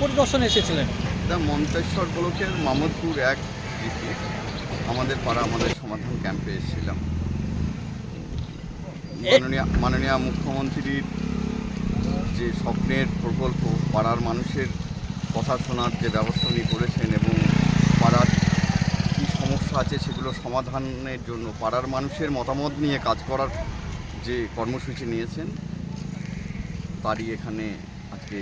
পরিদর্শনে এসেছিলেন? এটা মন্তেশ্বর ব্লকের মামদপুর এক ডিস্ট্রিক্ট আমাদের পাড়া, আমাদের সমাধান ক্যাম্পে এসেছিলাম। মাননীয় মুখ্যমন্ত্রীর যে স্বপ্নের প্রকল্প, পাড়ার মানুষের কথা শোনার যে ব্যবস্থা উনি করেছেন এবং পাড়ার কী সমস্যা আছে সেগুলো সমাধানের জন্য, পাড়ার মানুষের মতামত নিয়ে কাজ করার যে কর্মসূচি নিয়েছেন, তারই এখানে আজকে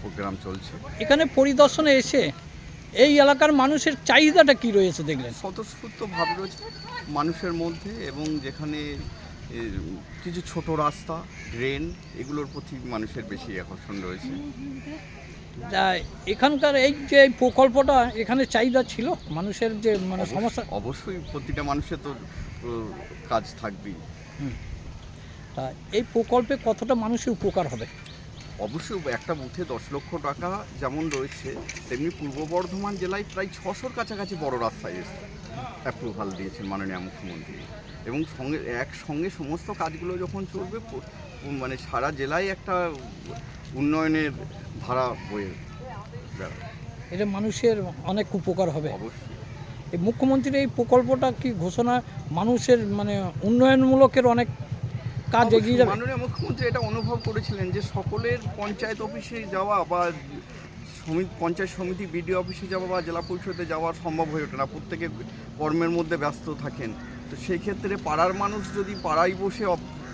প্রোগ্রাম চলছে। এখানে পরিদর্শনে এসে এই এলাকার মানুষের চাহিদাটা কি রয়েছে দেখলেন? স্বতঃস্ফূর্ত ভাব রয়েছে মানুষের মধ্যে এবং যেখানে কিছু ছোট রাস্তা ড্রেন এগুলোর প্রতি মানুষের বেশি আকর্ষণ রয়েছে। এখানকার এই যে প্রকল্পটা এখানে চাহিদা ছিল? মানুষের যে মানে সমস্যা অবশ্যই প্রতিটা মানুষের তো কাজ থাকবেই। তা এই প্রকল্পে কতটা মানুষের উপকার হবে? অবশ্যই একটা বুথে দশ লক্ষ টাকা যেমন রয়েছে তেমনি পূর্ব বর্ধমান জেলায় প্রায় ছশোর কাছাকাছি বড় রাস্তায় এসে অ্যাপ্রুভাল দিয়েছেন মাননীয় মুখ্যমন্ত্রী। এবং সঙ্গে একসঙ্গে সমস্ত কাজগুলো যখন চলবে মানে সারা জেলায় একটা উন্নয়নের ধারা বয়ে এটা মানুষের অনেক উপকার হবে। অবশ্যই। এই মুখ্যমন্ত্রীর এই প্রকল্পটা কি ঘোষণা মানুষের মানে উন্নয়নমূলকের অনেক কাজ এগিয়ে যাবে? মাননীয় মুখ্যমন্ত্রী এটা অনুভব করেছিলেন যে সকলের পঞ্চায়েত অফিসে যাওয়া বা সমিতি পঞ্চায়েত সমিতি বিডিও অফিসে যাওয়া বা জেলা পরিষদে যাওয়া সম্ভব হয়ে ওঠে না। প্রত্যেকে কর্মের মধ্যে ব্যস্ত থাকেন। তো সেই ক্ষেত্রে পাড়ার মানুষ যদি পাড়ায় বসে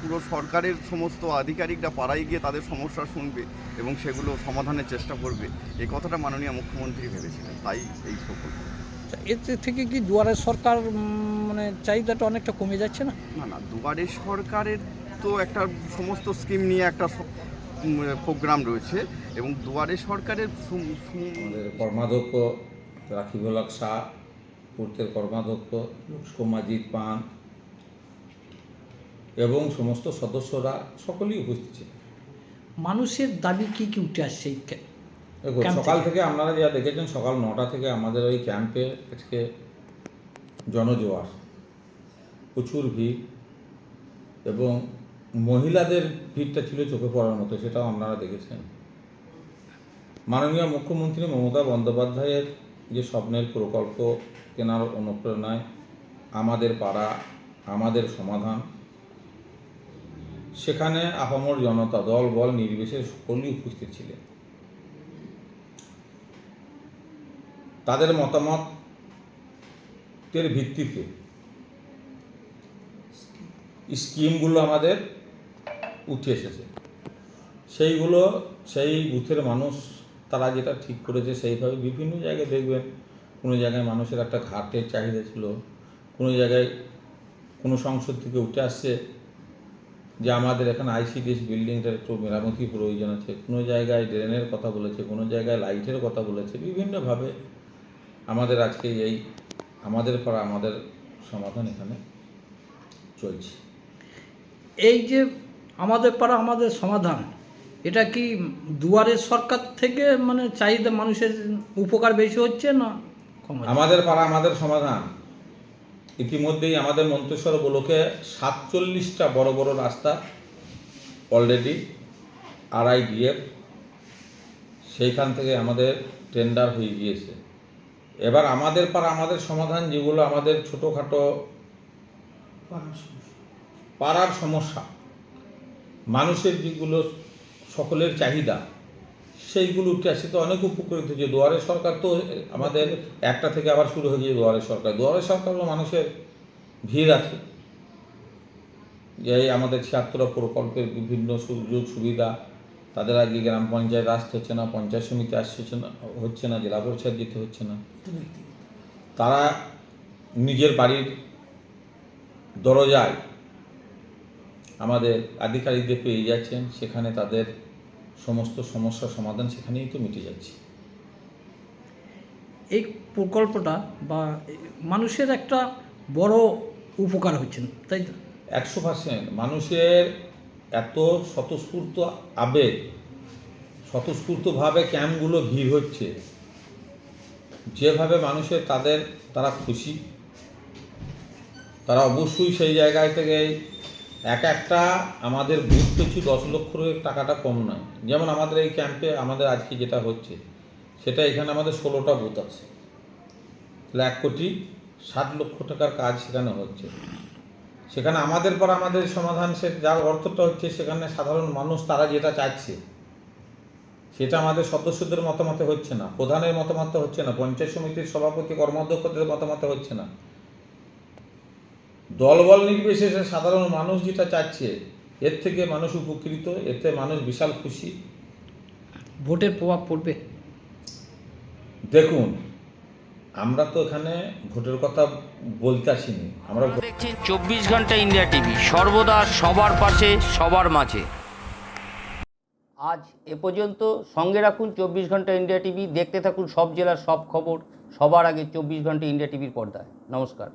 পুরো সরকারের সমস্ত আধিকারিকরা পাড়ায় গিয়ে তাদের সমস্যা শুনবে এবং সেগুলো সমাধানের চেষ্টা করবে এই কথাটা মাননীয় মুখ্যমন্ত্রী ভেবেছিলেন। তাই এই প্রকল্প। এতে থেকে কি দুয়ারের সরকার মানে চাহিদাটা অনেকটা কমে যাচ্ছে না? না না দুবারে সরকারের একটা সমস্ত স্কিম নিয়ে একটা প্রোগ্রাম রয়েছে এবং দুয়ারে সরকারের কর্মাধ্যক্ষ রাখিবুল হক শাহ পূর্তের কর্মাধ্যক্ষ সোমাজিৎ পান এবং সমস্ত সদস্যরা সকলেই উপস্থিত ছিলেন মানুষের দাবি কি কি উঠে আসছে সকাল থেকে? থেকে আপনারা যা দেখেছেন সকাল নটা থেকে আমাদের ওই ক্যাম্পে আজকে জনজোয়ার প্রচুর ভিড় এবং মহিলাদের ভিড়টা ছিল চোখে পড়ার মতো, সেটাও আপনারা দেখেছেন। মাননীয় মুখ্যমন্ত্রী মমতা বন্দ্যোপাধ্যায়ের যে স্বপ্নের প্রকল্প কেনার অনুপ্রেরণায় আমাদের পাড়া, আমাদের সমাধান, সেখানে আপামর জনতা দল, বল, নির্বিশেষে সকলেই উপস্থিত ছিলেন। তাদের মতামতের ভিত্তিতে স্কিমগুলো আমাদের উঠে এসেছে। সেইগুলো, সেই বুথের মানুষ তারা যেটা ঠিক করেছে সেইভাবে বিভিন্ন জায়গায় দেখবেন। কোনো জায়গায় মানুষের একটা ঘাটের চাহিদা ছিল। কোনো জায়গায় কোনো সংসদ থেকে উঠে আসছে যে আমাদের এখানে আইসিডিএস বিল্ডিংটার একটু মেরামতি প্রয়োজন আছে। কোনো জায়গায় ড্রেনের কথা বলেছে, কোনো জায়গায় লাইটের কথা বলেছে। বিভিন্নভাবে আমাদের আজকে এই আমাদের পাড়া আমাদের সমাধান এখানে চলছে। এই যে আমাদের পাড়া আমাদের সমাধান। এটা কি দুয়ারের সরকার থেকে মানে চাহিদা মানুষের উপকার বেশি হচ্ছে না আমাদের পাড়া আমাদের সমাধান। ইতিমধ্যেই আমাদের মন্তেশ্বর ব্লকে সাতচল্লিশটা বড় বড় রাস্তা অলরেডি আরআইডিএফ সেইখান থেকে আমাদের টেন্ডার হয়ে গিয়েছে। এবার আমাদের পাড়া আমাদের সমাধান যেগুলো আমাদের ছোটোখাটো পাড়ার সমস্যা। মানুষের যেগুলো সকলের চাহিদা সেইগুলো উঠে আসছে তো অনেক উপকৃত হচ্ছে দুয়ারে সরকার তো আমাদের একটা থেকে আবার শুরু হয়ে গিয়ে দুয়ারে সরকার। দুয়ারে সরকার হলো মানুষের ভিড় আছে। যে এই আমাদের ছিয়াত্তর প্রকল্পের বিভিন্ন সুযোগ সুবিধা তাদের আগে গ্রাম পঞ্চায়েত আসতে হচ্ছে না পঞ্চায়েত সমিতি আসছে না হচ্ছে না জেলা পরিষদ যেতে হচ্ছে না। তারা নিজের বাড়ির দরজায় আমাদের আধিকারিকদের পেয়ে যাচ্ছেন সেখানে তাদের সমস্ত সমস্যার সমাধান সেখানেই তো মিটে যাচ্ছে। এই প্রকল্পটা বা মানুষের একটা বড় উপকার হচ্ছে না, তাই তো? একশো পার্সেন্ট। মানুষের এত স্বতঃস্ফূর্ত আবেগ স্বতঃস্ফূর্তভাবে ক্যাম্পগুলো ভিড় হচ্ছে যেভাবে মানুষের তাদের তারা খুশি। তারা অবশ্যই সেই জায়গায় থেকে এক একটা আমাদের বুথ পিছু দশ লক্ষের টাকাটা কম নয়। যেমন আমাদের এই ক্যাম্পে আমাদের আজকে যেটা হচ্ছে, সেটা এখানে আমাদের ষোলোটা বুথ আছে। তাহলে এক কোটি ষাট লক্ষ টাকার কাজ সেখানে হচ্ছে। সেখানে আমাদের পর আমাদের সমাধান সে যার অর্থটা হচ্ছে, সেখানে সাধারণ মানুষ তারা যেটা চাচ্ছে, সেটা আমাদের সদস্যদের মতামতে হচ্ছে না। প্রধানের মতামতে হচ্ছে না। পঞ্চায়েত সমিতির সভাপতি, কর্মাধ্যক্ষদের মতামতে হচ্ছে না। দলবল নির্বিশেষে সাধারণ মানুষ যেটা চাচ্ছে এর থেকে মানুষ উপকৃত এতে মানুষ বিশাল খুশি। ভোটের প্রভাব পড়বে। দেখুন আমরা তো এখানে ভোটের কথা বলতে আসিনি। আমরা দেখছেন চব্বিশ ঘণ্টা ইন্ডিয়া টিভি সর্বদা সবার পাশে সবার মাঝে। আজ এ পর্যন্ত সঙ্গে রাখুন চব্বিশ ঘণ্টা ইন্ডিয়া টিভি দেখতে থাকুন সব জেলার সব খবর সবার আগে চব্বিশ ঘণ্টা ইন্ডিয়া টিভির পর্দায়। নমস্কার।